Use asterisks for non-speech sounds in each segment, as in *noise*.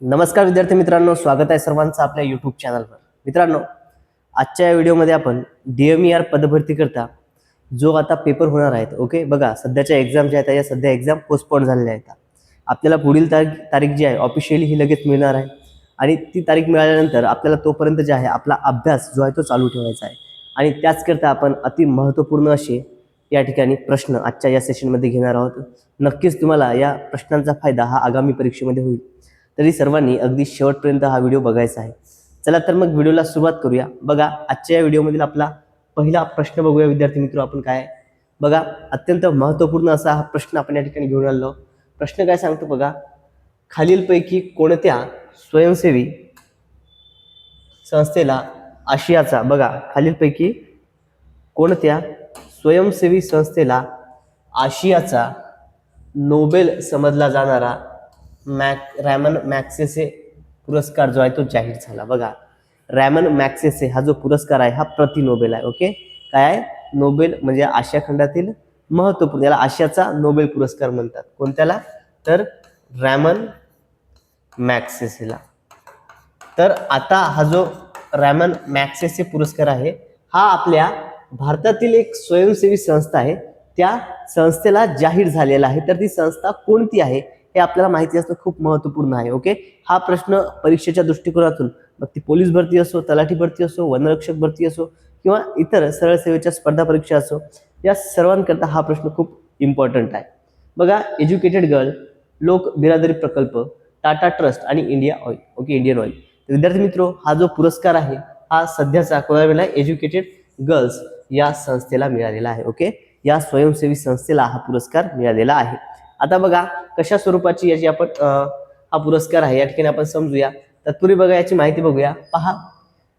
नमस्कार विद्यार्थी मित्रांनो स्वागत आहे सर्वांचं आपल्या यूट्यूब चॅनलवर मित्रांनो आजच्या या व्हिडिओमध्ये आपण डी एम ई आर पदभरतीकरता जो आता पेपर होणार आहेत ओके बघा सध्याच्या एक्झाम ज्या आहेत या सध्या एक्झाम पोस्टपोन झालेल्या आहेत. आपल्याला पुढील तारीख तारीख जी आहे ऑफिशियली ही लगेच मिळणार आहे. आणि ती तारीख मिळाल्यानंतर आपल्याला तोपर्यंत जे आहे आपला अभ्यास जो आहे तो चालू ठेवायचा आहे. आणि त्याचकरता आपण अति महत्त्वपूर्ण असे या ठिकाणी प्रश्न आजच्या या सेशनमध्ये घेणार आहोत. नक्कीच तुम्हाला या प्रश्नांचा फायदा हा आगामी परीक्षेमध्ये होईल. तरी सर्वांनी अगदी शेवटपर्यंत हा व्हिडिओ बघायचा आहे. चला तर मग व्हिडिओला सुरुवात करूया. बघा आजच्या या व्हिडिओमधील आपला पहिला प्रश्न बघूया विद्यार्थी मित्र आपण काय बघा अत्यंत महत्त्वपूर्ण असा हा प्रश्न आपण या ठिकाणी घेऊन आलो. प्रश्न काय सांगतो बघा? खालीलपैकी कोणत्या स्वयंसेवी संस्थेला आशियाचा बघा खालीलपैकी कोणत्या स्वयंसेवी संस्थेला आशियाचा नोबेल समजला जाणारा मॅक रॅमन मॅक्सेसे पुरस्कार जो आहे तो जाहीर झाला. बघा रॅमन मॅक्सेसे हा जो पुरस्कार आहे हा प्रति नोबेल आहे ओके काय आहे? नोबेल म्हणजे आशिया खंडातील महत्त्वपूर्ण याला आशियाचा नोबेल पुरस्कार म्हणतात. कोणत्याला? तर रॅमन मॅक्सेसेला तर आता हा जो रॅमन मॅक्सेसे पुरस्कार आहे हा आपल्या भारतातील एक स्वयंसेवी संस्था आहे. त्या संस्थेला जाहीर झालेला आहे. तर ती संस्था कोणती आहे? हे आपल्याला माहिती असणं खूप महत्त्वपूर्ण आहे ओके हा प्रश्न परीक्षेच्या दृष्टिकोनातून मग ती पोलीस भरती असो तलाठी भरती असो वनरक्षक भरती असो किंवा इतर सरळ सेवेच्या स्पर्धा परीक्षा असो या सर्वांकरता हा प्रश्न खूप इम्पॉर्टंट आहे. बघा एज्युकेटेड गर्ल लोक बिरादरी प्रकल्प टाटा ट्रस्ट आणि India oil okay Indian oil. विद्यार्थी मित्रो हा जो पुरस्कार आहे हा सध्याचा कोणाला मिळाला? एज्युकेटेड गर्ल्स या संस्थेला मिळालेला आहे ओके या स्वयंसेवी संस्थेला हा पुरस्कार मिळालेला आहे. आता बघा कशा स्वरूपाची याची आपण हा पुरस्कार आहे या ठिकाणी आपण समजूया. तत्पूर्वी बघा याची माहिती बघूया. पहा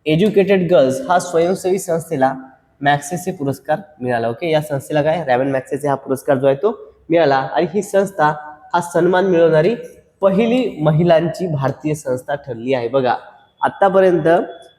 एज्युकेटेड गर्ल्स हा स्वयंसेवी संस्थेला मॅक्सेसचे पुरस्कार मिळाला ओके? या संस्थेला काय? रॅमन मॅक्सेसचे हा पुरस्कार जो आहे तो मिळाला. आणि ही संस्था हा सन्मान मिळवणारी पहिली महिलांची भारतीय संस्था ठरली आहे. बघा आतापर्यंत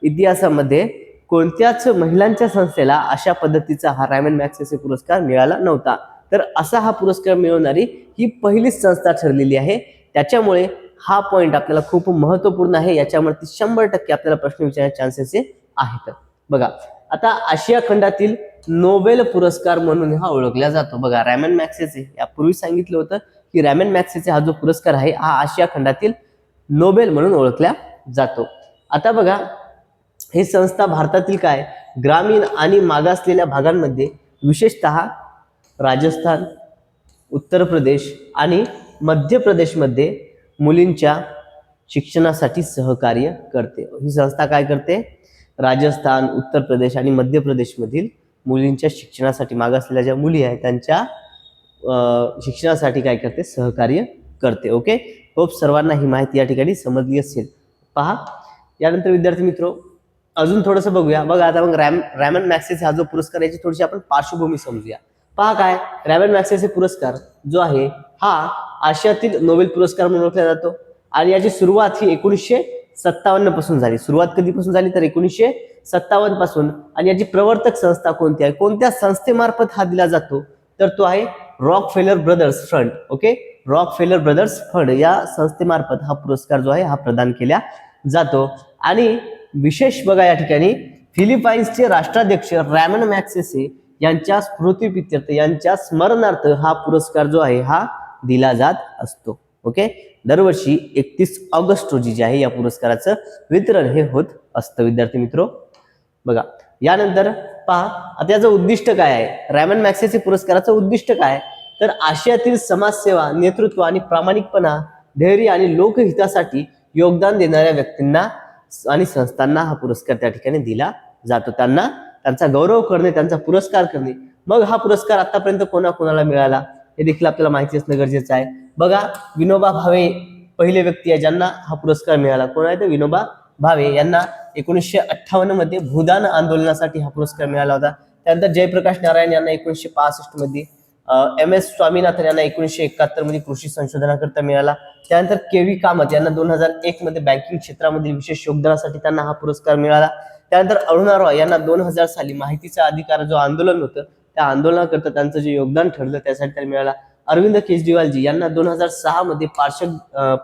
इतिहासामध्ये कोणत्याच महिलांच्या संस्थेला अशा पद्धतीचा हा रॅमन मॅक्सेसे पुरस्कार मिळाला नव्हता. तर असा हा पुरस्कार मिळवणारी ही पहिलीच संस्था ठरलेली आहे. त्याच्यामुळे हा पॉईंट आपल्याला खूप महत्त्वपूर्ण आहे. याच्यावरती शंभर टक्के आपल्याला प्रश्न विचारण्याचे चान्सेस आहेत. बघा आता आशिया खंडातील नोबेल पुरस्कार म्हणून हा ओळखला जातो. बघा रॅमन मॅक्सेचे यापूर्वी सांगितलं होतं की रॅमन मॅक्सेचे हा जो पुरस्कार आहे हा आशिया खंडातील नोबेल म्हणून ओळखला जातो. आता बघा ही संस्था भारतातील काय? ग्रामीण आणि मागासलेल्या भागांमध्ये विशेषतः राजस्थान उत्तर प्रदेश आणि मध्य प्रदेशमध्ये मुलींच्या शिक्षणासाठी सहकार्य करते. ही संस्था काय करते? राजस्थान उत्तर प्रदेश आणि मध्य प्रदेशमधील मुलींच्या शिक्षणासाठी मागासलेल्या ज्या मुली आहेत त्यांच्या शिक्षणासाठी काय करते? सहकार्य करते. ओके होप सर्वांना ही माहिती या ठिकाणी समजली असेल. पहा. यानंतर विद्यार्थी मित्र अजून थोडंसं बघूया. बघा आता मग रॅम रॅमन मॅक्सेस हा जो पुरस्कार याची थोडीशी आपण पार्श्वभूमी समजूया. पहा काय रॅमन मॅक्सेस हे पुरस्कार जो आहे हा आशियातील नोबेल पुरस्कार म्हणून ओळखला जातो. आणि याची सुरुवात ही एकोणीसशे सत्तावन्नपासून झाली. सुरुवात कधीपासून झाली? तर एकोणीसशे सत्तावन्नपासून. आणि याची प्रवर्तक संस्था कोणती आहे? कोणत्या संस्थेमार्फत हा दिला जातो? तर तो आहे Rockefeller brothers fund okay? Rockefeller brothers fund या संस्थेमार्फत हा पुरस्कार जो आहे हा प्रदान केला जातो. आणि विशेष बघा या ठिकाणी फिलिपाईन्सचे राष्ट्राध्यक्ष रॅमन मॅक्सेसे यांच्या स्मृतीप्रित्यर्थ यांच्या स्मरणार्थ हा पुरस्कार जो आहे हा दिला जात असतो. ओके दरवर्षी एकतीस ऑगस्ट रोजी जे आहे या पुरस्काराचं वितरण हे होत असतं. विद्यार्थी मित्रो बघा. यानंतर पहा आता याचं उद्दिष्ट काय आहे? रॅमन मॅक्सेसे पुरस्काराचं उद्दिष्ट काय? आहे? तर आशियातील समाजसेवा नेतृत्व आणि प्रामाणिकपणा धैर्य आणि लोकहितासाठी योगदान देणाऱ्या व्यक्तींना आणि संस्थांना हा पुरस्कार त्या ठिकाणी दिला जातो. त्यांना त्यांचा गौरव करणे त्यांचा पुरस्कार करणे. मग हा पुरस्कार आतापर्यंत कोणाकोणाला मिळाला? हे देखील आपल्याला माहिती असणं गरजेचं आहे. बघा विनोबा भावे पहिले व्यक्ती आहे ज्यांना हा पुरस्कार मिळाला. कोण आहे तर विनोबा भावे यांना एकोणीसशे अठ्ठावन्नमध्ये भूदान आंदोलनासाठी हा पुरस्कार मिळाला होता. त्यानंतर जयप्रकाश नारायण यांना एकोणीसशे पासष्टमध्ये एम एस स्वामीनाथन यांना एकोणीसशे एकाहत्तरमध्ये कृषी संशोधनाकरता मिळाला. त्यानंतर के व्ही कामत यांना दोन हजार एक मध्ये बँकिंग क्षेत्रामध्ये विशेष योगदानासाठी त्यांना हा पुरस्कार मिळाला. त्यानंतर अरुणा रॉय यांना दोन हजार साली माहितीचा अधिकार जो आंदोलन होतं त्या आंदोलनाकरता त्यांचं जे योगदान ठरलं त्यासाठी त्यांना मिळाला. अरविंद केजरीवालजी यांना दोन हजार सहा मध्ये पार्श्व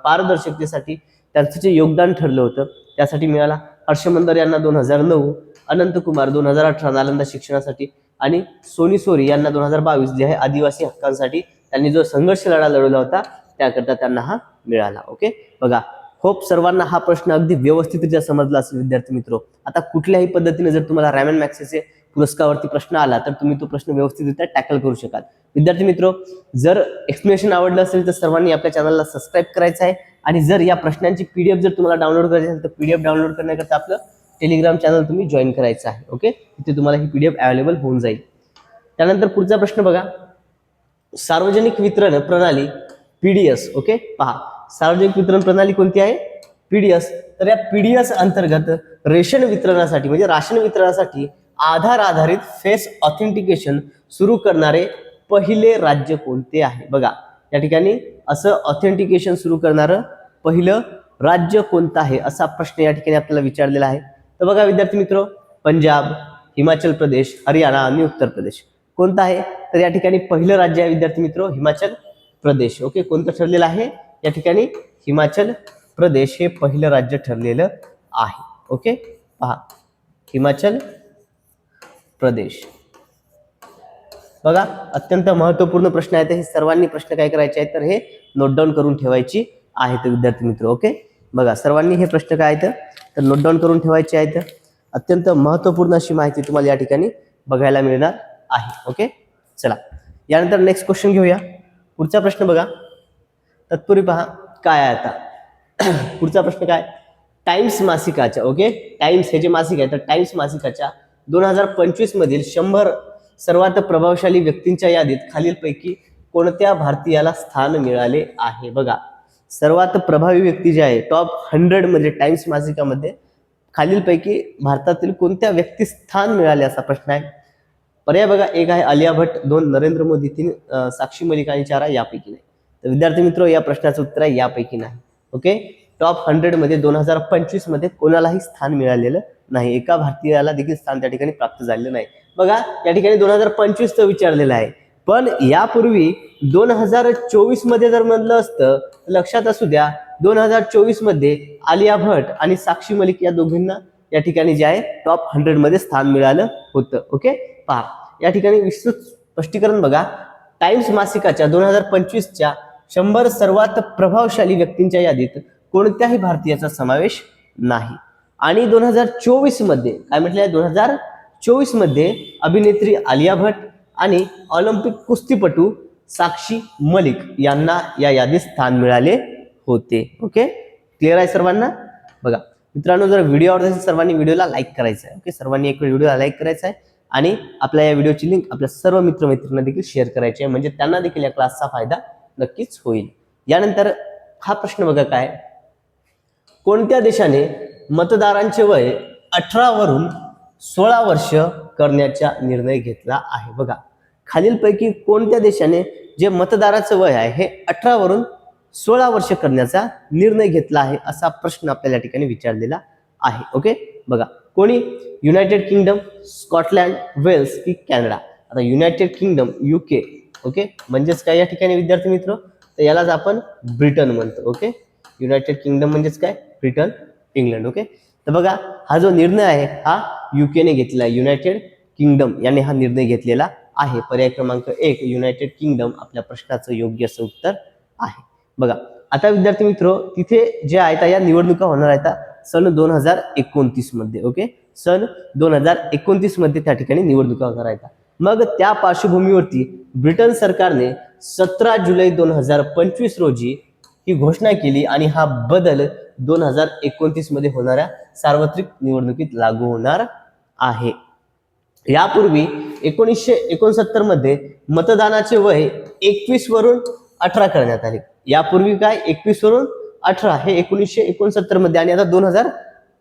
पारदर्शकतेसाठी त्यांचं जे योगदान ठरलं होतं त्यासाठी मिळाला. हर्षमंदर यांना दोन हजार नऊ अनंत कुमार दोन हजार अठरा नालंदा शिक्षणासाठी आणि सोनी सोरी यांना दोन हजार बावीस जे आहे आदिवासी हक्कांसाठी त्यांनी जो संघर्ष लढा लढवला होता त्याकरता त्यांना हा मिळाला. ओके? बघा होप सर्वांना हा प्रश्न अगदी व्यवस्थितरित्या समजला असेल विद्यार्थी मित्र. आता कुठल्याही पद्धतीने जर तुम्हाला रॅमन मॅक्सेचे पुरस्कारावरती प्रश्न आला तर तुम्ही तो प्रश्न व्यवस्थितरित्या टॅकल करू शकाल. विद्यार्थी मित्र जर एक्सप्लेनेशन आवडलं असेल तर सर्वांनी आपल्या चॅनलला सबस्क्राईब करायचं आहे. आणि जर या प्रश्नांची पीडीएफ जर तुम्हाला डाउनलोड करायची असेल तर पीडीएफ डाउनलोड करण्याकरता आपलं टेलिग्राम चॅनल तुम्ही जॉईन करायचं आहे ओके तिथे तुम्हाला ही पीडीएफ अवेलेबल होऊन जाईल. त्यानंतर पुढचा प्रश्न बघा. सार्वजनिक वितरण प्रणाली पीडीएस ओके पहा. सार्वजनिक वितरण प्रणाली कोणती आहे? पीडीएस तर या पीडीएस अंतर्गत रेशन वितरणासाठी म्हणजे राशन वितरणासाठी आधार आधारित फेस ऑथेंटिकेशन सुरू करणारे पहिले राज्य कोणते आहे? बघा या ठिकाणी असं ऑथेंटिकेशन सुरू करणारं पहिलं राज्य कोणतं आहे असा प्रश्न या ठिकाणी आपल्याला विचारलेला आहे. तर बघा विद्यार्थी मित्र पंजाब हिमाचल प्रदेश हरियाणा आणि उत्तर प्रदेश. कोणतं आहे? तर या ठिकाणी पहिलं राज्य आहे विद्यार्थी मित्र हिमाचल प्रदेश. ओके कोणतं ठरलेलं आहे? या ठिकाणी हिमाचल प्रदेश हे पहिलं राज्य ठरलेलं आहे. ओके पहा. हिमाचल प्रदेश. बघा अत्यंत महत्त्वपूर्ण प्रश्न आहेत. हे सर्वांनी प्रश्न काय करायचे आहेत? तर हे नोट डाऊन करून ठेवायची आहेत विद्यार्थी मित्र ओके बघा सर्वांनी हे प्रश्न काय आहेत? तर नोट डाऊन करून ठेवायचे आहेत. अत्यंत महत्त्वपूर्ण अशी माहिती तुम्हाला या ठिकाणी बघायला मिळणार आहे ओके चला. यानंतर नेक्स्ट क्वेश्चन घेऊया. पुढचा प्रश्न बघा. तत्पूर्वी पहा काय आहे आता? *clears throat* पुढचा प्रश्न काय? Times मासिकाच्या okay? टाइम्स हे जे मासिक आहे तर टाइम्स मासिकाच्या दोन हजार पंचवीस मधील शंभर सर्वात प्रभावशाली व्यक्तींच्या यादीत खालीलपैकी कोणत्या भारतीयाला स्थान मिळाले आहे? बघा सर्वात प्रभावी व्यक्ती जे आहे टॉप हंड्रेड म्हणजे टाइम्स मासिकामध्ये खालीलपैकी भारतातील कोणत्या व्यक्ती स्थान मिळाले असा प्रश्न आहे? पर्याय बघा एक आहे आलिया भट्ट दोन नरेंद्र मोदी तीन साक्षी मलिक आणि चार आहे यापैकी नाही. तर विद्यार्थी मित्र या प्रश्नाचं उत्तर आहे यापैकी नाही. ओके टॉप हंड्रेडमध्ये दोन हजार पंचवीसमध्ये कोणालाही स्थान मिळालेलं नाही. एका भारतीयाला देखील स्थान त्या ठिकाणी प्राप्त झालेलं नाही. बघा या ठिकाणी दोन हजार पंचवीस विचारलेलं आहे. पण यापूर्वी दोन हजार चोवीसमध्ये जर म्हणलं असतं लक्षात असू द्या दोन हजार चोवीसमध्ये आलिया भट्ट आणि साक्षी मलिक या दोघींना या ठिकाणी जे आहे टॉप हंड्रेडमध्ये स्थान मिळालं होतं. ओके पहा या ठिकाणी विस्तृत स्पष्टीकरण बघा. टाइम्स मासिकाच्या दोन हजार पंचवीसच्या शंभर सर्वात प्रभावशाली व्यक्तींच्या यादीत कोणत्याही भारतीयाचा समावेश नाही. आणि दोन हजार चोवीसमध्ये काय म्हटलं दोन हजार चोवीसमध्ये अभिनेत्री आलिया भट्ट आणि ऑलिम्पिक कुस्तीपटू साक्षी मलिक यांना या यादीत स्थान मिळाले होते. ओके क्लिअर आहे सर्वांना? बघा मित्रांनो जर व्हिडिओ आवडत असेल सर्वांनी व्हिडिओला लाईक करायचं आहे. ओके सर्वांनी एक व्हिडिओला लाईक करायचा आहे. आणि आपल्या या व्हिडिओची लिंक आपल्या सर्व मित्रमैत्रिणींना देखील शेअर करायची आहे. म्हणजे त्यांना देखील या क्लासचा फायदा नक्कीच होईल. यानंतर हा प्रश्न बघा काय? कोणत्या देशाने मतदारांचे वय अठरा वरून सोळा वर्ष करण्याचा निर्णय घेतला आहे? बघा खालीलपैकी कोणत्या देशाने जे मतदाराचं वय आहे हे अठरा वरून सोळा वर्ष करण्याचा निर्णय घेतला आहे असा प्रश्न आपल्याला या ठिकाणी विचारलेला आहे. ओके? बघा कोणी? युनायटेड किंगडम स्कॉटलँड वेल्स की कॅनडा? आता युनायटेड किंगडम युके ओके? म्हणजेच काय या ठिकाणी विद्यार्थी मित्र? तर यालाच आपण ब्रिटन म्हणतो ओके? युनायटेड किंगडम म्हणजेच काय? Britain England okay? तर बघा हा जो निर्णय आहे हा युकेने घेतलेला आहे. युनायटेड किंगडम याने हा निर्णय घेतलेला आहे. पर्याय क्रमांक एक युनायटेड किंगडम आपल्या प्रश्नाचं योग्य असं उत्तर आहे. बघा आता विद्यार्थी मित्र तिथे जे आहेत या निवडणुका होणार आहेत सन दोन हजार एकोणतीसमध्ये ओके? सन दोन हजार एकोणतीसमध्ये त्या ठिकाणी निवडणुका होणार आहेत. मग त्या पार्श्वभूमीवरती ब्रिटन सरकारने सतरा जुलै दोन हजार पंचवीस रोजी ही घोषणा केली आणि हा बदल दोन हजार एकोणतीसमध्ये होणाऱ्या सार्वत्रिक निवडणुकीत लागू होणार आहे. यापूर्वी एकोणीसशे एकोणसत्तरमध्ये मतदानाचे वय एकवीस वरून अठरा करण्यात आले. यापूर्वी काय? एकवीस वरून अठरा हे एकोणीसशे एकोणसत्तरमध्ये आणि आता दोन हजार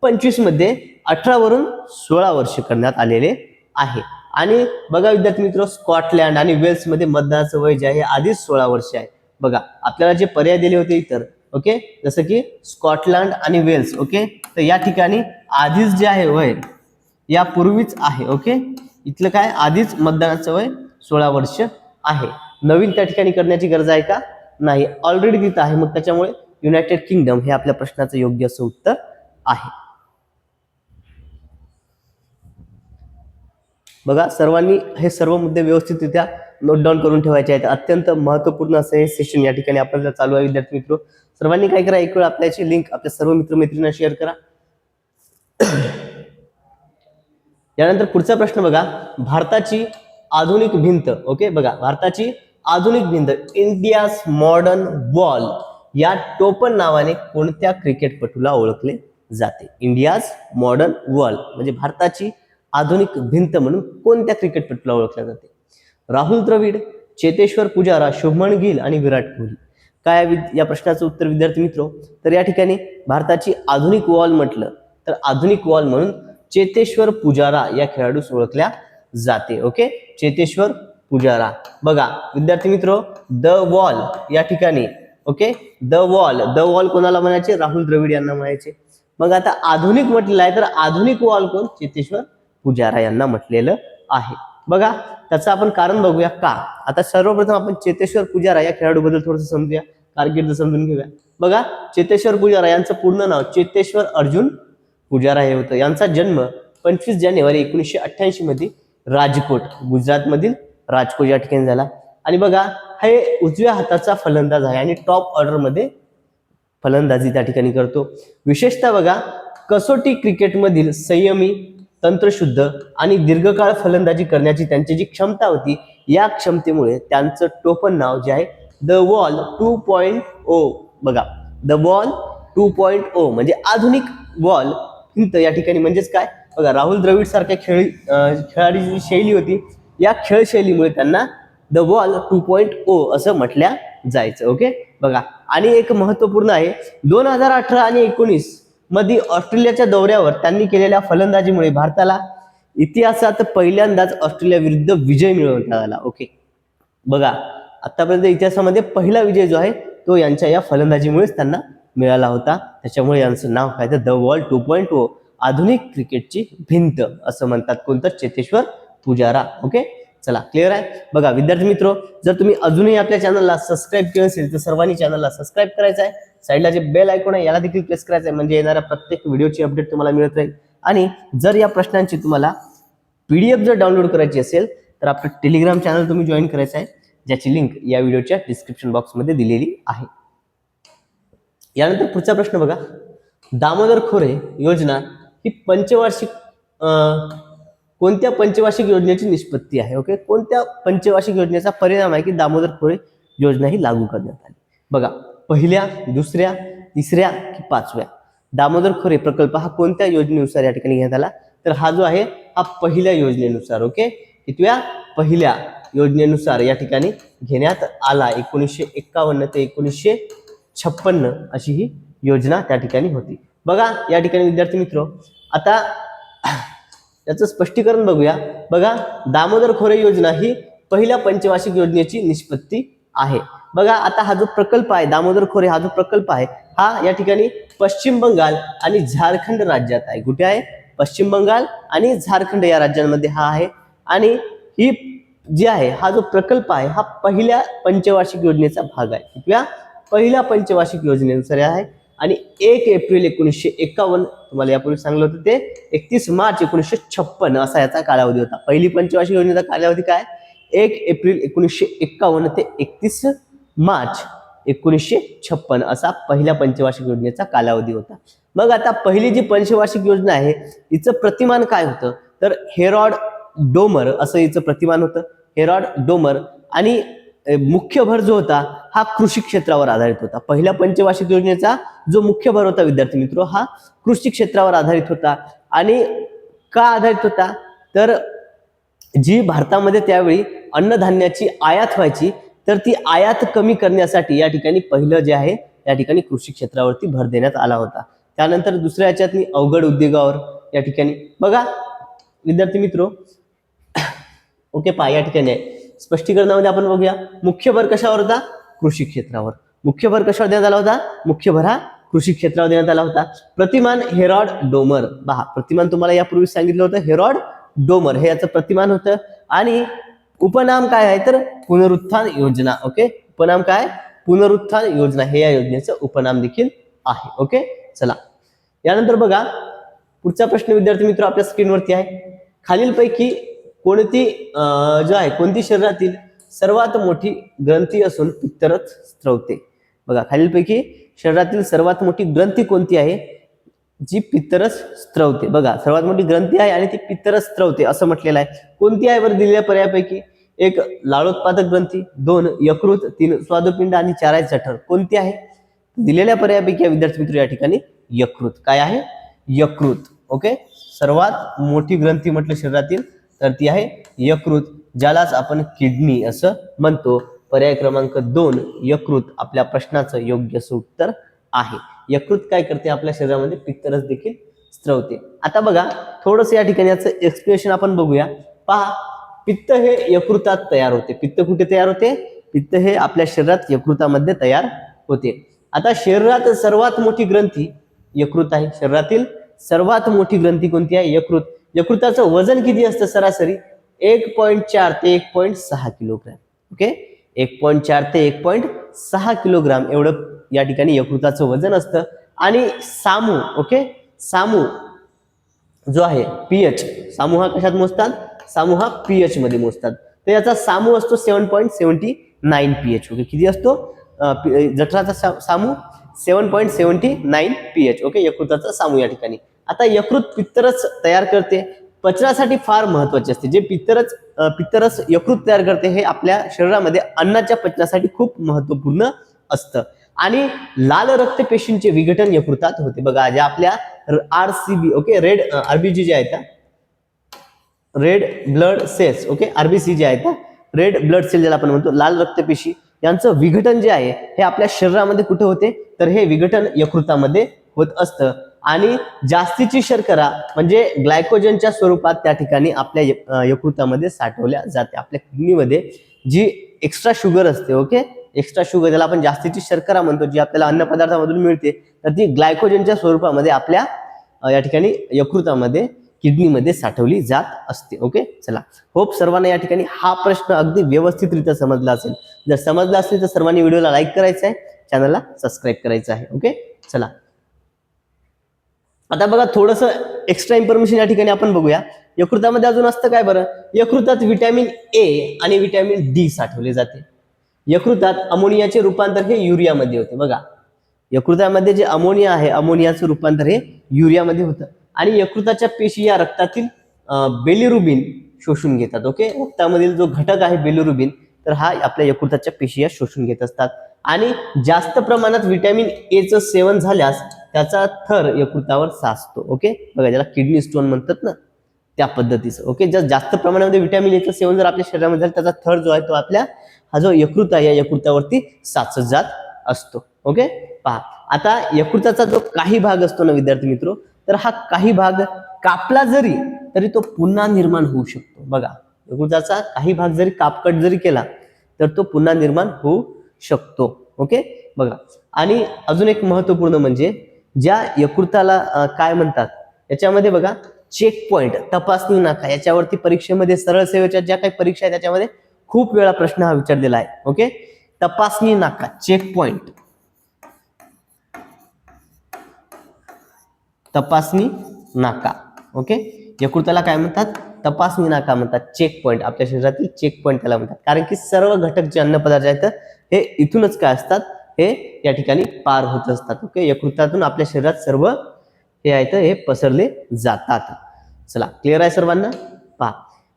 पंचवीसमध्ये अठरा वरून सोळा वर्ष करण्यात आलेले आहे. आणि बघा विद्यार्थी मित्र स्कॉटलँड आणि वेल्समध्ये मतदानाचं वय जे आहे आधीच सोळा वर्ष आहे. बघा आपल्याला जे पर्याय दिले होते इतर ओके? जसं की स्कॉटलँड आणि वेल्स ओके? तर या ठिकाणी आधीच जे आहे वय यापूर्वीच आहे ओके? इथलं काय? आधीच मतदानाचं वय सोळा वर्ष आहे. नवीन त्या ठिकाणी करण्याची गरज आहे का? नाही. ऑलरेडी तिथं आहे. मग त्याच्यामुळे युनायटेड किंगडम हे आपल्या प्रश्नाचं योग्य असं उत्तर आहे. बघा सर्वांनी हे सर्व मुद्दे व्यवस्थितरित्या नोट डाऊन करून ठेवायचे आहेत. अत्यंत महत्त्वपूर्ण असं हे सेशन या ठिकाणी आपल्याला चालू आहे विद्यार्थी मित्र. सर्वांनी काय करा एक वेळ आपल्याची लिंक आपल्या सर्व मित्रमैत्रिणींना शेअर करा. *clears throat* यानंतर पुढचा प्रश्न बघा. भारताची आधुनिक भिंत ओके बघा भारताची आधुनिक भिंत इंडियाज मॉडर्न वॉल या टोपण नावाने कोणत्या क्रिकेटपटूला ओळखले जाते? इंडियाज मॉडर्न वॉल म्हणजे भारताची आधुनिक भिंत म्हणून कोणत्या क्रिकेटपटूला ओळखल्या जाते? राहुल द्रविड चेतेश्वर पुजारा शुभमन गिल आणि विराट कोहली. काय या प्रश्नाचं उत्तर विद्यार्थी मित्र तर या ठिकाणी भारताची आधुनिक वॉल म्हटलं तर आधुनिक वॉल म्हणून चेतेश्वर पुजारा या खेळाडूस ओळखल्या जाते ओके? चेतेश्वर पुजारा. बघा विद्यार्थी मित्र द वॉल या ठिकाणी okay? The wall the wall कोणाला म्हणायचे? राहुल द्रविड यांना म्हणायचे. मग आता आधुनिक म्हटलेलं आहे तर आधुनिक वॉल कोण? चेतेश्वर पुजारा यांना म्हटलेलं आहे. बघा त्याचं आपण कारण बघूया. का? आता सर्वप्रथम आपण चेतेश्वर पुजारा या खेळाडूबद्दल थोडंसं समजूया. कारकीर्द समजून घेऊया. बघा चेतेश्वर पुजारा यांचं पूर्ण नाव चेतेश्वर अर्जुन पुजारा हे होतं. यांचा जन्म पंचवीस जानेवारी एकोणीसशे अठ्ठ्याऐंशी मध्ये राजकोट गुजरातमधील राजकोट या ठिकाणी झाला. आणि बघा हे उजव्या हाताचा फलंदाज आहे आणि टॉप ऑर्डरमध्ये फलंदाजी त्या ठिकाणी करतो. विशेषतः बघा कसोटी क्रिकेटमधील संयमी तंत्रशुद्ध आणि दीर्घकाळ फलंदाजी करण्याची त्यांची जी क्षमता होती या क्षमतेमुळे त्यांचं टोपण नाव जे आहे the wall two point O बघा the wall two point O म्हणजे आधुनिक वॉल भिंत या ठिकाणी म्हणजेच काय? बघा राहुल द्रविड सारख्या खेळी खेळाडूची जी शैली होती या खेळ शैलीमुळे त्यांना the wall two point O असं म्हटल्या जायचं ओके बघा आणि एक महत्त्वपूर्ण आहे दोन हजार अठरा आणि एकोणीस मध्ये ऑस्ट्रेलियाच्या दौऱ्यावर त्यांनी केलेल्या फलंदाजीमुळे भारताला इतिहासात पहिल्यांदाच ऑस्ट्रेलिया विरुद्ध विजय मिळवता आला. ओके. बघा आतापर्यंत इतिहासामध्ये पहिला विजय जो आहे तो यांच्या या फलंदाजीमुळेच त्यांना मिळाला होता. त्याच्यामुळे यांचं नाव काय तर the world two point O आधुनिक क्रिकेटची भिंत असं म्हणतात कोणतं? चेतेश्वर पुजारा. ओके? चला क्लिअर आहे? बघा विद्यार्थी मित्र जर तुम्ही अजूनही आपल्या चॅनलला सबस्क्राईब केलं असेल तर सर्वांनी चॅनलला सबस्क्राईब करायचं आहे. साईडला जे बेल आयकॉन आहे याला देखील प्रेस करायचं आहे म्हणजे येणाऱ्या प्रत्येक व्हिडिओची अपडेट तुम्हाला मिळत राहील. आणि जर या प्रश्नांची तुम्हाला पीडीएफ जर डाउनलोड करायची असेल तर आपलं टेलिग्राम चॅनल तुम्ही जॉईन करायचं आहे ज्याची लिंक या व्हिडिओच्या डिस्क्रिप्शन बॉक्समध्ये दिलेली आहे. यानंतर पुढचा प्रश्न बघा. दामोदर खोरे योजना ही पंचवार्षिक कोणत्या पंचवार्षिक योजनेची निष्पत्ती आहे? ओके कोणत्या पंचवार्षिक योजनेचा परिणाम आहे की दामोदर खोरे योजना ही लागू करण्यात आली? बघा. पहिल्या दुसऱ्या तिसऱ्या की पाचव्या? दामोदर खोरे प्रकल्प हा कोणत्या योजनेनुसार या ठिकाणी घेण्यात आला? तर हा जो आहे हा पहिल्या योजनेनुसार ओके? कितव्या? पहिल्या योजनेनुसार या ठिकाणी घेण्यात आला. एकोणीसशे एक्कावन्न ते एकोणीसशे छप्पन्न अशी ही योजना त्या ठिकाणी होती. बघा या ठिकाणी विद्यार्थी मित्र आता याचं स्पष्टीकरण बघूया. बघा दामोदर खोरे योजना ही पहिल्या पंचवार्षिक योजनेची निष्पत्ती आहे. बघा आता हा जो प्रकल्प आहे दामोदर खोरे हा जो प्रकल्प आहे हा या ठिकाणी पश्चिम बंगाल आणि झारखंड राज्यात आहे. कुठे आहे? पश्चिम बंगाल आणि झारखंड या राज्यांमध्ये हा आहे. आणि ही जी आहे हा जो प्रकल्प आहे हा पहिल्या पंचवार्षिक योजनेचा भाग आहे. कितव्या? पहिल्या पंचवार्षिक योजनेनुसार आहे. आणि एक एप्रिल एकोणीसशे एकावन्न तुम्हाला यापूर्वी सांगलं होतं ते एकतीस मार्च एकोणीसशे छप्पन असा याचा कालावधी होता. पहिली पंचवार्षिक योजनेचा कालावधी काय? एक एप्रिल एकोणीसशे एकावन्न ते एकतीस मार्च एकोणीसशे छप्पन असा पहिल्या पंचवार्षिक योजनेचा कालावधी होता. मग आता पहिली जी पंचवार्षिक योजना आहे हिचं प्रतिमान काय होतं? तर हेरॉड डोमर असं हिचं प्रतिमान होतं. हेरॉड डोमर आणि मुख्य भर जो होता हा कृषी क्षेत्रावर आधारित होता. पहिल्या पंचवार्षिक योजनेचा जो मुख्य भर होता विद्यार्थी मित्र हा कृषी क्षेत्रावर आधारित होता. आणि का आधारित होता? तर जी भारतामध्ये त्यावेळी अन्नधान्याची आयात व्हायची तर ती आयात कमी करण्यासाठी या ठिकाणी पहिलं जे आहे या ठिकाणी कृषी क्षेत्रावरती भर देण्यात आला होता. त्यानंतर दुसऱ्या याच्यात अवघड उद्योगावर या ठिकाणी बघा विद्यार्थी मित्र ओके पहा या ठिकाणी आहे. स्पष्टीकरणामध्ये आपण बघूया मुख्य भर कशावर होता? कृषी क्षेत्रावर. मुख्य भर कशावर देण्यात आला होता? मुख्य भर हा कृषी क्षेत्रावर देण्यात आला होता. प्रतिमान हेरॉड डोमर पहा प्रतिमान तुम्हाला यापूर्वी सांगितलं होतं हेरॉड डोमर हे याचं प्रतिमान होतं. आणि उपनाम काय आहे? तर पुनरुत्थान योजना ओके? उपनाम काय? पुनरुत्थान योजना हे या योजनेचं उपनाम देखील आहे ओके? चला. यानंतर बघा पुढचा प्रश्न विद्यार्थी मित्र आपल्या स्क्रीनवरती आहे. खालीलपैकी कोणती जो आहे कोणती शरीरातील सर्वात मोठी ग्रंथी असून पित्तरच स्त्रवते बघा खालीलपैकी शरीरातील सर्वात मोठी ग्रंथी कोणती आहे? जी पितरस स्त्रवते. बघा सर्वात मोठी ग्रंथी आहे आणि ती पितरस स्त्रवते असं म्हटलेलं आहे. कोणती आहे बरं दिलेल्या पर्यायापैकी एक लाळोत्पादक ग्रंथी दोन यकृत तीन स्वादुपिंड आणि चार आहे जठर. कोणती आहे? दिलेल्या पर्यायापैकी विद्यार्थी मित्र या ठिकाणी यकृत. काय आहे? यकृत. ओके? सर्वात मोठी ग्रंथी म्हटलं शरीरातील तर ती आहे यकृत ज्यालाच आपण किडनी असं म्हणतो. पर्याय क्रमांक दोन यकृत आपल्या प्रश्नाचं योग्य उत्तर आहे. यकृत काय करते? आपल्या शरीरामध्ये पित्तरस देखील स्त्रवते आता बघा थोडस या ठिकाणी याचं एक्सप्लेनेशन आपण बघूया. पहा पित्त हे यकृतात तयार होते. पित्त कुठे तयार होते? पित्त हे आपल्या शरीरात यकृतामध्ये तयार होते. आता शरीरात सर्वात मोठी ग्रंथी यकृत आहे. शरीरातील सर्वात मोठी ग्रंथी कोणती आहे? यकृत. यकृताचं वजन किती असतं सरासरी? एक पॉईंट चार ते एक पॉईंट सहा किलोग्रॅम. ओके एक पॉईंट चार ते एक पॉईंट सहा किलोग्राम. एवढं या ठिकाणी यकृताचं वजन असतं. आणि सामू ओके सामू जो आहे पीएच सामू हा कशात मोजतात? सामू हा पीएच मध्ये मोजतात. तर याचा सामू असतो seven point seventy nine pH okay किती असतो? जठराचा सा- सामू seven point seventy nine pH okay यकृताचा सामू या ठिकाणी. आता यकृत पित्तरस तयार करते. पचनासाठी फार महत्त्वाचे असते. जे पित्तरस पित्तरस यकृत तयार करते हे आपल्या शरीरामध्ये अन्नाच्या पचनासाठी खूप महत्त्वपूर्ण असतं. आणि लाल रक्तपेशींचे विघटन यकृतात होते. बघा जे आपल्या R C B okay red RBG जे आहेत red blood cells okay RBC जे आहेत रेड ब्लड सेल ज्याला आपण म्हणतो लाल रक्तपेशी यांचं विघटन जे आहे हे आपल्या शरीरामध्ये कुठे होते? तर हे विघटन यकृतामध्ये होत असतं. आणि जास्तीची शर्करा म्हणजे ग्लायकोजनच्या स्वरूपात त्या ठिकाणी आपल्या य- यकृतामध्ये साठवल्या जाते. आपल्या किडनीमध्ये जी एक्स्ट्रा शुगर असते ओके एक्स्ट्रा शुगर ज्याला आपण जास्तीची शर्करा म्हणतो जी आपल्याला अन्नपदार्थामधून मिळते तर ती ग्लायकोजनच्या स्वरूपामध्ये आपल्या या ठिकाणी यकृतामध्ये किडनीमध्ये साठवली जात असते. ओके चला. होप सर्वांना या ठिकाणी हा प्रश्न अगदी व्यवस्थितरित्या समजला असेल. जर समजला असेल तर सर्वांनी व्हिडिओला लाईक करायचं आहे. चॅनलला सबस्क्राईब करायचं आहे. ओके चला. आता बघा थोडस एक्स्ट्रा इन्फॉर्मेशन या ठिकाणी आपण बघूया. यकृतामध्ये अजून असतं काय बरं? यकृतात व्हिटॅमिन ए आणि व्हिटॅमिन डी साठवले जाते. यकृतात अमोनियाचे रूपांतर हे युरियामध्ये होते. बघा यकृतामध्ये जे अमोनिया आहे अमोनियाचं रूपांतर हे युरियामध्ये होतं. आणि यकृताच्या पेशी या रक्तातील बेलिरुबिन शोषून घेतात ओके? रक्तामधील जो घटक आहे बेलिरुबिन तर हा आपल्या यकृताच्या पेशी या शोषून घेत असतात. आणि जास्त प्रमाणात व्हिटॅमिन एचं सेवन झाल्यास त्याचा थर यकृतावर साचतो ओके? बघा ज्याला किडनी स्टोन म्हणतात ना त्या पद्धतीचं ओके? जर जास्त प्रमाणामध्ये व्हिटॅमिन एचं सेवन जर आपल्या शरीरामध्ये झालं त्याचा थर जो आहे तो आपल्या हा जो यकृत आहे या यकृतावरती साचत जात असतो. ओके पहा. आता यकृताचा जो काही भाग असतो ना विद्यार्थी मित्र तर हा काही भाग कापला जरी तरी तो पुन्हा निर्माण होऊ शकतो. बघा. यकृताचा काही भाग जरी कापकट जरी केला तर तो पुन्हा निर्माण होऊ शकतो. ओके बघा. आणि अजून एक महत्त्वपूर्ण म्हणजे ज्या यकृताला काय म्हणतात? याच्यामध्ये बघा चेक पॉइंट तपासणी नाका. याच्यावरती परीक्षेमध्ये सरळ सेवेच्या ज्या काही परीक्षा आहेत त्याच्यामध्ये खूप वेळा प्रश्न हा विचारलेला आहे ओके? तपासणी नाका चेक पॉइंट तपासणी नाका ओके? यकृताला काय म्हणतात? तपासणी नाका म्हणतात चेक पॉइंट आपल्या शरीरातील चेक पॉइंट त्याला म्हणतात. कारण की सर्व घटक जे अन्नपदार्थ आहेत हे इथूनच काय असतात? हे या ठिकाणी पार होत असतात ओके? यकृतातून आपल्या शरीरात सर्व हे आहेत हे पसरले जातात. चला क्लिअर आहे सर्वांना? पहा.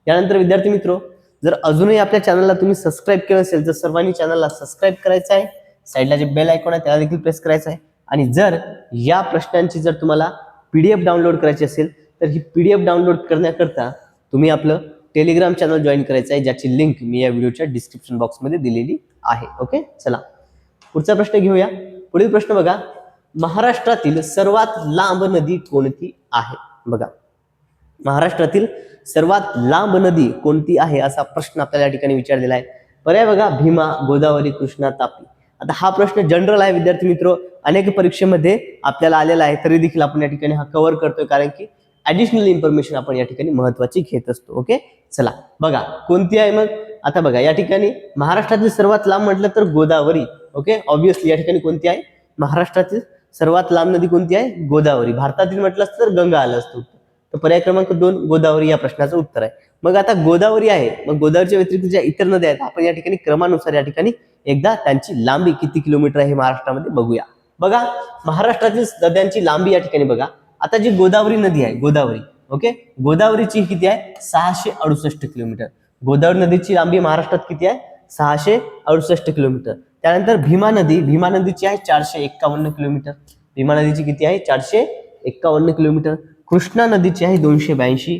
यानंतर विद्यार्थी मित्र जर अजूनही आपल्या चॅनलला तुम्ही सबस्क्राईब केलं असेल तर सर्वांनी चॅनलला सबस्क्राईब करायचं आहे साईडला जे बेल आयकॉन आहे त्याला देखील प्रेस करायचं आहे. आणि जर या प्रश्नांची जर तुम्हाला पीडीएफ डाउनलोड करायची असेल तर ही पीडीएफ डाउनलोड करण्याकरता तुम्ही आपलं टेलिग्राम चॅनल जॉईन करायचं आहे ज्याची लिंक मी या व्हिडिओच्या डिस्क्रिप्शन बॉक्समध्ये दिलेली आहे. ओके चला. पुढचा प्रश्न घेऊया. पुढील प्रश्न बघा. महाराष्ट्रातील सर्वात लांब नदी कोणती आहे? बघा. महाराष्ट्रातील सर्वात लांब नदी कोणती आहे असा प्रश्न आपल्याला या ठिकाणी विचारलेला आहे. पर्याय बघा भीमा गोदावरी कृष्णा तापी. आता हा प्रश्न जनरल आहे विद्यार्थी मित्र. अनेक परीक्षेमध्ये आपल्याला आलेला आहे तरी देखील आपण या ठिकाणी हा कव्हर करतोय कारण की ऍडिशनल इन्फॉर्मेशन आपण या ठिकाणी महत्वाची घेत असतो. ओके चला बघा कोणती आहे मग? आता बघा या ठिकाणी महाराष्ट्रातील सर्वात लांब म्हटलं तर गोदावरी. ओके ऑब्विसली या ठिकाणी कोणती आहे? महाराष्ट्रातील सर्वात लांब नदी कोणती आहे? गोदावरी. भारतातील म्हटलं असतं तर गंगा आलं असतं. तर पर्याय क्रमांक दोन गोदावरी या प्रश्नाचं उत्तर आहे. मग आता गोदावरी आहे. मग गोदावरीच्या व्यतिरिक्त ज्या इतर नद्या आहेत आपण या ठिकाणी क्रमानुसार या ठिकाणी एकदा त्यांची लांबी किती किलोमीटर आहे महाराष्ट्रामध्ये बघूया. बघा महाराष्ट्रातील नद्यांची लांबी या ठिकाणी बघा. आता जी गोदावरी नदी आहे गोदावरी ओके? गोदावरीची किती आहे? सहाशे अडुसष्ट किलोमीटर. गोदावरी नदीची लांबी महाराष्ट्रात किती आहे? सहाशे अडुसष्ट किलोमीटर. त्यानंतर भीमा नदी भीमा नदीची आहे चारशे एक्कावन्न किलोमीटर. भीमा नदीची किती आहे? चारशे एक्कावन्न किलोमीटर. कृष्णा नदीची आहे दोनशे ब्याऐंशी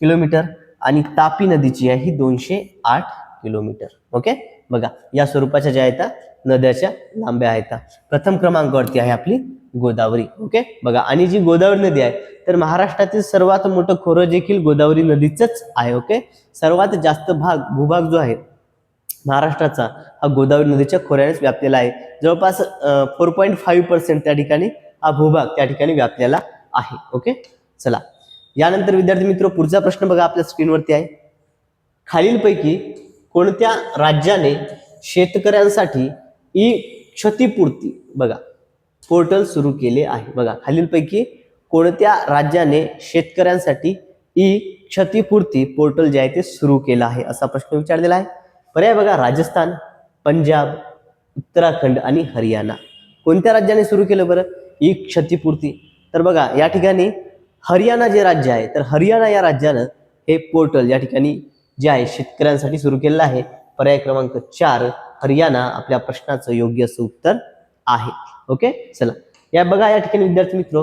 किलोमीटर आणि तापी नदीची आहे ही दोनशे आठ किलोमीटर. ओके बघा या स्वरूपाच्या ज्या आहेत नद्याच्या लांब्या आहेत. प्रथम क्रमांकावरती आहे आपली गोदावरी. ओके बघा आणि जी गोदावरी नदी आहे तर महाराष्ट्रातील सर्वात मोठं खोरं देखील गोदावरी नदीचंच आहे. ओके सर्वात जास्त भाग भूभाग जो आहे महाराष्ट्राचा हा गोदावरी नदीच्या खोऱ्यानेच व्यापलेला आहे. जवळपास फोर पॉईंट फाईव्ह पर्सेंट त्या ठिकाणी हा भूभाग त्या ठिकाणी व्यापलेला आहे. ओके चला. यानंतर विद्यार्थी मित्र पुढचा प्रश्न बघा आपल्या स्क्रीनवरती आहे. खालीलपैकी कोणत्या राज्याने शेतकऱ्यांसाठी ई क्षतिपूर्ती बघा पोर्टल सुरू केले आहे. बघा खालीलपैकी कोणत्या राज्याने शेतकऱ्यांसाठी ई क्षतिपूर्ती पोर्टल जे आहे ते सुरू केलं आहे? असा प्रश्न विचारलेला आहे. पर्याय बघा राजस्थान पंजाब उत्तराखंड आणि हरियाणा. कोणत्या राज्याने सुरू केलं बरं? ई क्षतिपूर्ती. तर बघा या ठिकाणी हरियाणा जे राज्य आहे तर हरियाणा या राज्यानं हे पोर्टल या ठिकाणी जे आहे शेतकऱ्यांसाठी सुरू केलेलं आहे. पर्याय क्रमांक चार हरियाणा आपल्या प्रश्नाचं योग्य असं उत्तर आहे. ओके? चला. या बघा या ठिकाणी विद्यार्थी मित्र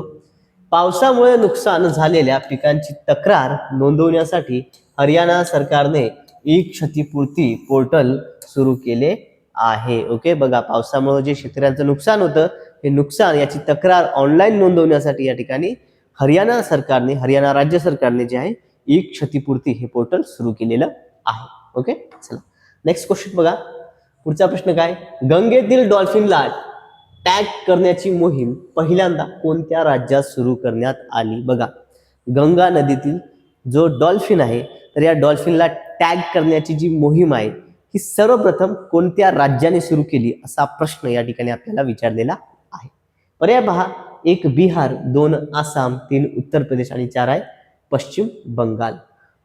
पावसामुळे नुकसान झालेल्या पिकांची तक्रार नोंदवण्यासाठी हरियाणा सरकारने ई क्षतिपूर्ती पोर्टल सुरू केले आहे. ओके? बघा पावसामुळे जे शेतकऱ्यांचं नुकसान होतं हे नुकसान याची तक्रार ऑनलाईन नोंदवण्यासाठी या ठिकाणी हरियाणा सरकारने हरियाणा राज्य सरकारने जे आहे ई क्षतिपूर्ती हे पोर्टल सुरू केलेलं आहे. ओके चला. नेक्स्ट क्वेश्चन बघा. पुढचा प्रश्न काय? गंगेतील डॉल्फिनला टॅग करण्याची मोहीम पहिल्यांदा कोणत्या राज्यात सुरू करण्यात आली? बघा. गंगा नदीतील जो डॉल्फिन आहे तर या डॉल्फिनला टॅग करण्याची जी मोहीम आहे ही सर्वप्रथम कोणत्या राज्याने सुरू केली? असा प्रश्न या ठिकाणी आपल्याला विचारलेला आहे. पर्याय पहा. एक बिहार दोन आसाम तीन उत्तर प्रदेश आणि चार आहे पश्चिम बंगाल.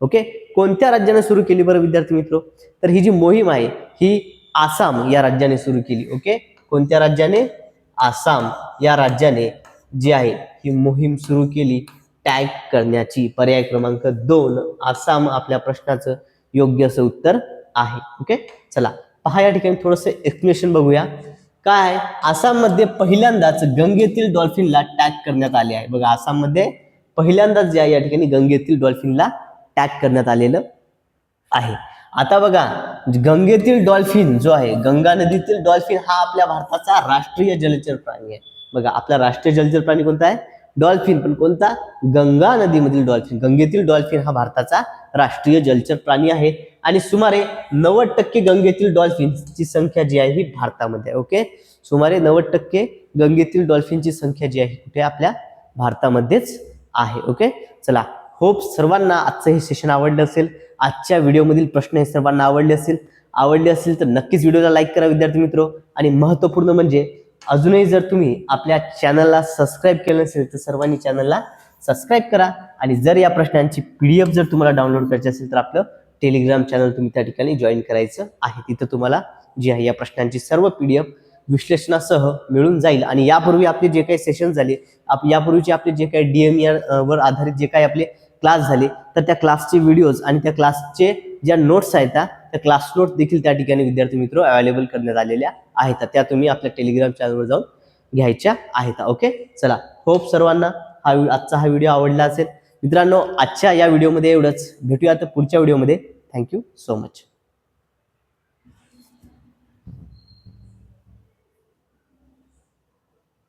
ओके कोणत्या राज्याने सुरू केली बरं विद्यार्थी मित्र? तर ही जी मोहीम आहे ही आसाम या राज्याने सुरू केली. ओके कोणत्या राज्याने? आसाम या राज्याने जी आहे ही मोहीम सुरू केली टॅग करण्याची. पर्याय क्रमांक दोन आसाम आपल्या प्रश्नाचं योग्य असं उत्तर आहे. ओके चला पहा या ठिकाणी थोडंसं एक्सप्लेनेशन बघूया. काय? आसाममध्ये पहिल्यांदाच गंगेतील डॉल्फिनला टॅग करण्यात आले आहे. बघा आसाममध्ये पहिल्यांदाच या या ठिकाणी गंगेतील डॉल्फिनला टॅग करण्यात आलेलं आहे. आता बघा गंगेतील डॉल्फिन जो आहे गंगा नदीतील डॉल्फिन हा आपल्या भारताचा राष्ट्रीय जलचर प्राणी आहे. बघा आपला राष्ट्रीय जलचर प्राणी कोणता आहे? डॉल्फिन. पण कोणता? गंगा नदीमधील डॉल्फिन. गंगेतील डॉल्फिन हा भारताचा राष्ट्रीय जलचर प्राणी आहे. आणि सुमारे नव्वद टक्के गंगेतील डॉल्फिनची संख्या जी आहे ही भारतामध्ये आहे ओके? सुमारे नव्वद टक्के गंगेतील डॉल्फिनची संख्या जी आहे कुठे? आपल्या भारतामध्येच आहे ओके? चला होप सर्वांना आजचं हे सेशन आवडलं असेल. आजच्या व्हिडिओमधील प्रश्न हे सर्वांना आवडले असेल. आवडले असेल तर नक्कीच व्हिडिओला लाईक करा विद्यार्थी मित्र. आणि महत्त्वपूर्ण म्हणजे अजूनही जर तुम्ही आपल्या चॅनलला सबस्क्राईब केलं नसेल तर सर्वांनी चॅनलला सबस्क्राईब करा. आणि जर या प्रश्नांची पी डी एफ जर तुम्हाला डाउनलोड करायची असेल तर आपलं टेलिग्राम चॅनल तुम्ही त्या ठिकाणी जॉईन करायचं आहे. तिथं तुम्हाला जी आहे या प्रश्नांची सर्व पी डी एफ विश्लेषणासह मिळून जाईल. आणि यापूर्वी आपले जे काही सेशन झाले आप यापूर्वीचे आपले जे काही डी एम वर आधारित जे काही आपले क्लास झाले तर त्या क्लासचे व्हिडिओज आणि त्या क्लासचे ज्या नोट्स आहेत त्या क्लास नोट्स देखील त्या ठिकाणी विद्यार्थी मित्र अवेलेबल करण्यात आलेल्या आहेत. त्या तुम्ही आपल्या टेलिग्राम चॅनलवर जाऊन घ्यायच्या आहेत. ओके चला होप सर्वांना हा आजचा हा व्हिडिओ आवडला असेल. मित्रांनो आजच्या या व्हिडिओमध्ये एवढंच. भेटूया तर पुढच्या व्हिडिओमध्ये Thank you so much.